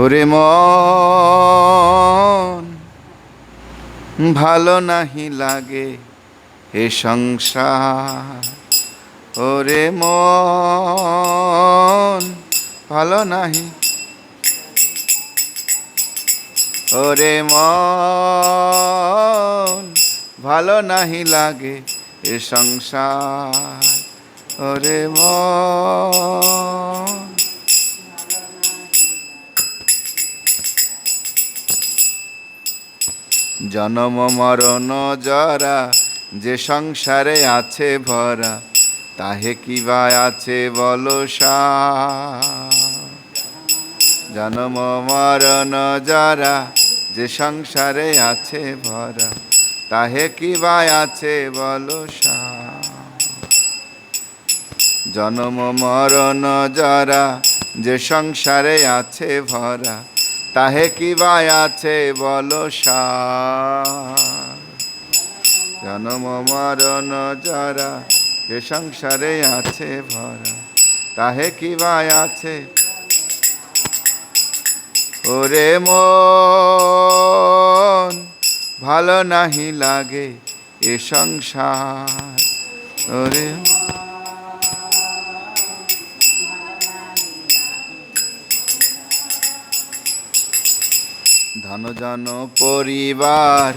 ওরে মন, ভালো নাহি লাগে এ সংসার। ওরে মন, ভালো নাহি ওরে মন, ভালো নাহি লাগে এ সংসার। ওরে মন জনম মরণ জরা, যে সংসারে আছে ভরা, তাহে কি বা আছে বলো জনম মরণ জরা, যে সংসারে আছে ভরা, তাহে কি বা আছে বলো জনম মরণ জরা, যে সংসারে আছে ভরা তাহে কি বা আছে বলো জনম মরণ জরা যে সংসারে আছে ভরা, তাহে কি বা আছে? ওরে মন, ভালো নাহি লাগে এ সংসার। ওরে ধন জন পরিবার,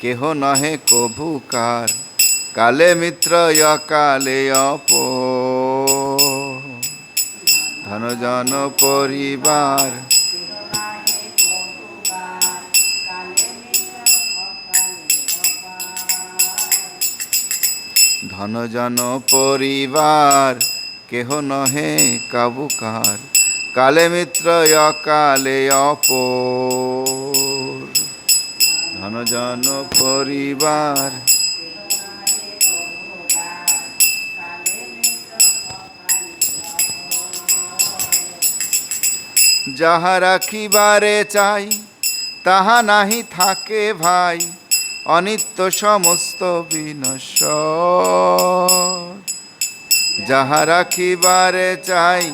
কেহ নহে কভুকার কালে মিত্র কালে অপ ধন জন পরিবার, ধন জন পরিবার, কেহ নহে কাবুকার কালে মিত্র কালে অপ ধন জন পরিবার। যাহা রাখিবারে চাই, তাহা নাহি থাকে ভাই, অনিত্য সমস্ত বিনশ্বর। যাহা রাখিবারে চাই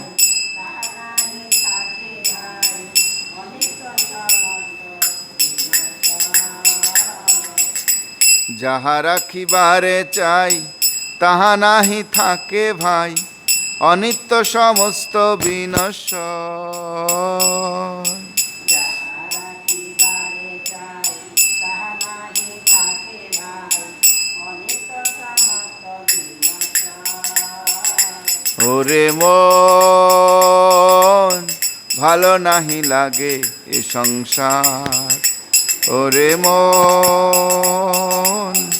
যাহা রাখিবারে চাই, তাহা নাহি থাকে ভাই। অনিত্য সমস্ত বিনশ্বর। ওরে মন, ভালো নাহি লাগে এ সংসার। ওরে মন।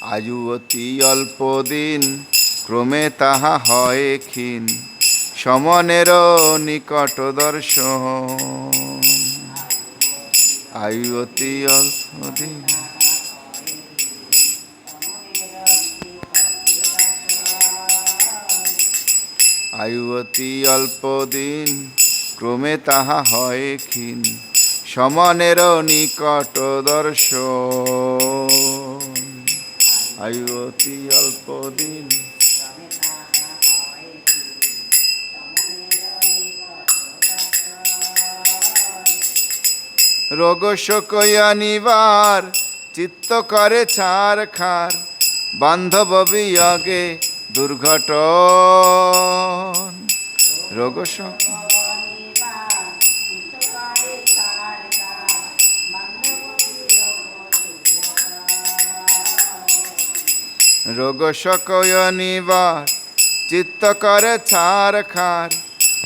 আয়ু অতি অল্প দিন, ক্রমে তাহা হয় ক্ষীণ। সমনের নিকট দর্শন। আয়ু অতি অল্প দিন। আয়ু অতি অল্প দিন, ক্রমে তাহা হয় ক্ষীণ। সমনের নিকট দর্শন। আয়ু অতি অল্প দিন, রোগ শোকয়া নিবার চিত্ত করে ছাড় খার বান্ধব বিয়োগে দুর্ঘটন রোগ রোগ শোকয় নিবার চিত্ত করে ছাড় খার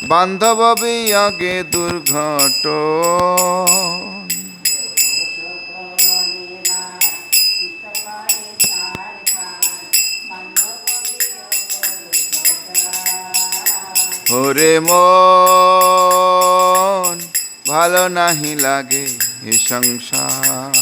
বান্ধব বিয়োগে দুর্ঘট ওরে মন, ভালো নাহি লাগে এ সংসার।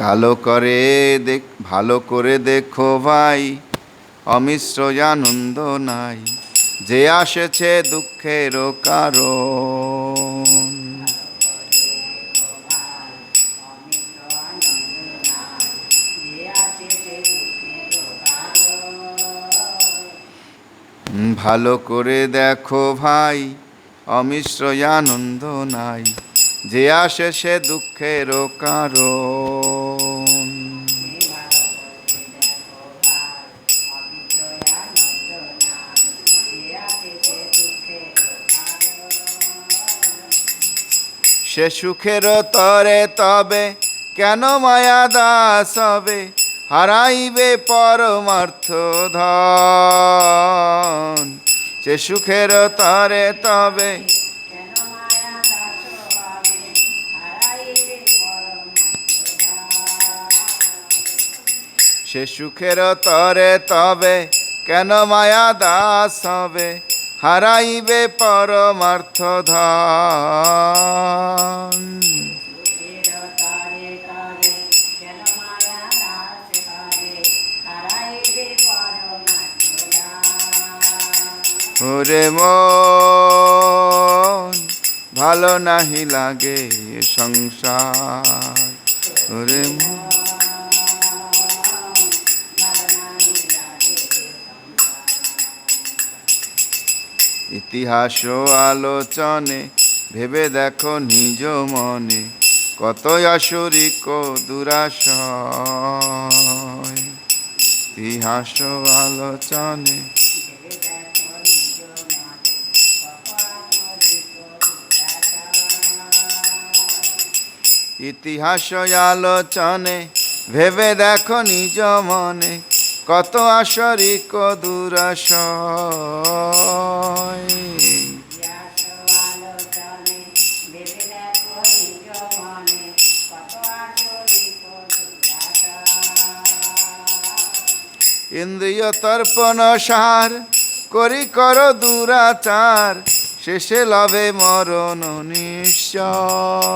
কালো করে দেখ, ভালো করে দেখো ভাই, অমিশ্র আনন্দ নাই, যে আসেছে দুঃখেরও কারণ। ভালো করে দেখো ভাই, অমিশ্র আনন্দ নাই। যে আসে সে দুঃখের কারণ। সে সুখের তরে তবে, কেন মায়া দাস হবে? হারাইবে পরমার্থ ধন। সে সুখের তরে তবে সে সুখের তরে তবে কেন মায়া দাস হবে? হারাইবে পরমার্থ ধন। ওরে মন, ভালো নাহি লাগে সংসার। ওরে মন, ইতিহাস আলোচনে ভেবে দেখো নিজ মনে কত আসরিক দুরাশয়। ইতিহাস আলোচনে ইতিহাস আলোচনে ভেবে দেখো নিজ মনে কত আসরিক দুরাশয়। ইন্দ্রিয় তর্পণ সার করি কর দুরাচার শেষে লবে মরণ নিশ্চয়।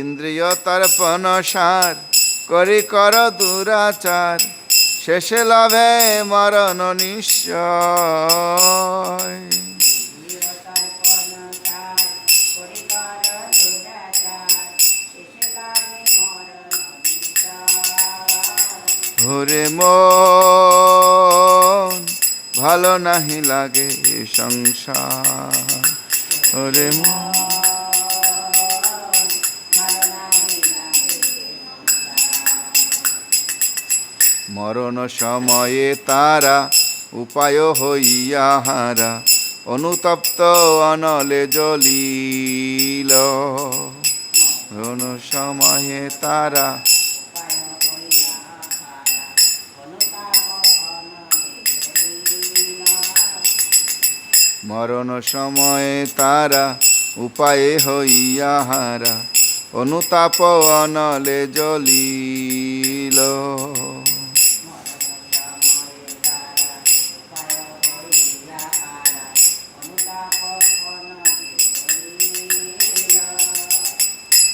ইন্দ্রিয় তর্পণ সার, করি কর দুরাচার, শেষে লবে মরণ নিশ্চয়। ওরে মন, ভালো নাহি লাগে সংসার। ওরে মন। মরণ সময়ে তারা উপায় হইয়া হারা। অনুতপ্ত অনলে জ্বলিল। মরণ সময়ে তারা মরণ সময়ে তারা উপায়ে হইয়া হারা। অনুতাপ অনলে জ্বলিল।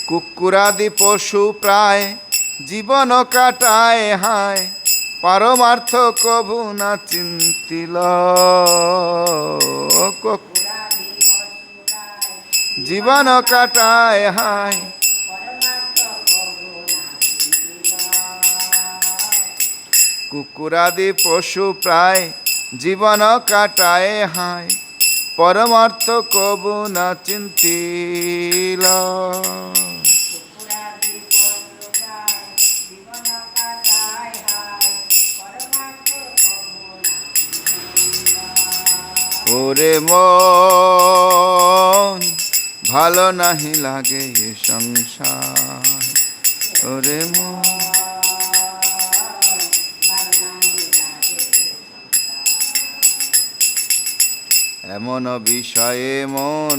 কুকুরাদি পশু প্রায় জীবন কাটায় হায়, পারমার্থ কবু না চিন্তিল। জীবন কাটায় হায় কুকুরাদি পশু প্রায় জীবন কাটায় হায়, পরমার্থ কবু না চিন্তিল। ওরে মন, ভালো নাহি লাগে সংসার ওরে মন, এমন বিষয়ে মন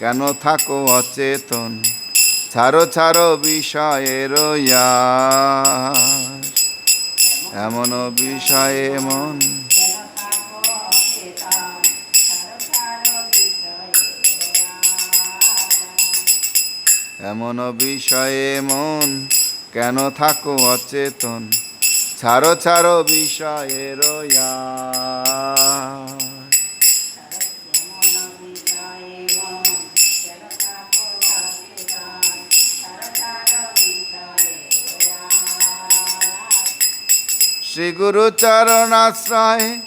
কেন থাকো অচেতন ছাড়ো ছাড়ো বিষয়ের। এমন বিষয়ে মন এমন বিষয়ে মন কেন থাকো অচেতন? ছাড়ো ছাড়ো বিষয়ের শ্রী গুরু চরণাশ্রয়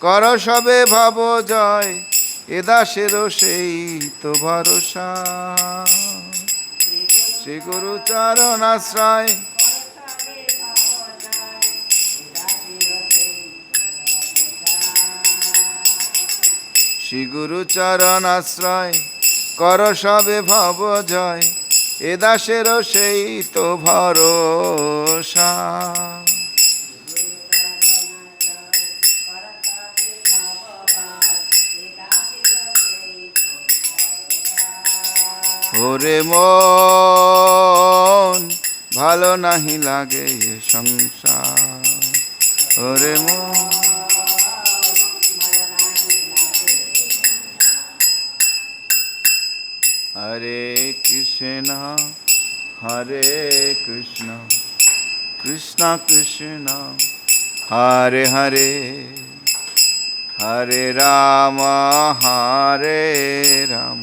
কর সবে ভাব জয়। এদাসেরও সেই তো ভরসা। শ্রী গুরু চরণ আশ্রয়। শ্রী গুরু চরণ আশ্রয়, কর সবে ভব জয়, এ দাসেরও সেই তো ভরসা। ওরে মন, ভালো নাহি লাগে সংসার। ওরে মন। হরে কৃষ্ণ হরে কৃষ্ণ কৃষ্ণ কৃষ্ণ, হরে হরে হরে রাম হরে রাম।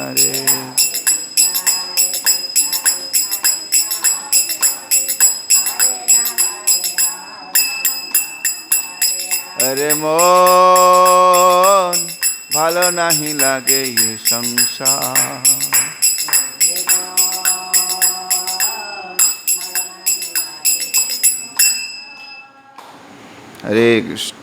আরে মন ভালো নাহি লাগে এ সংসার হরে কৃষ্ণ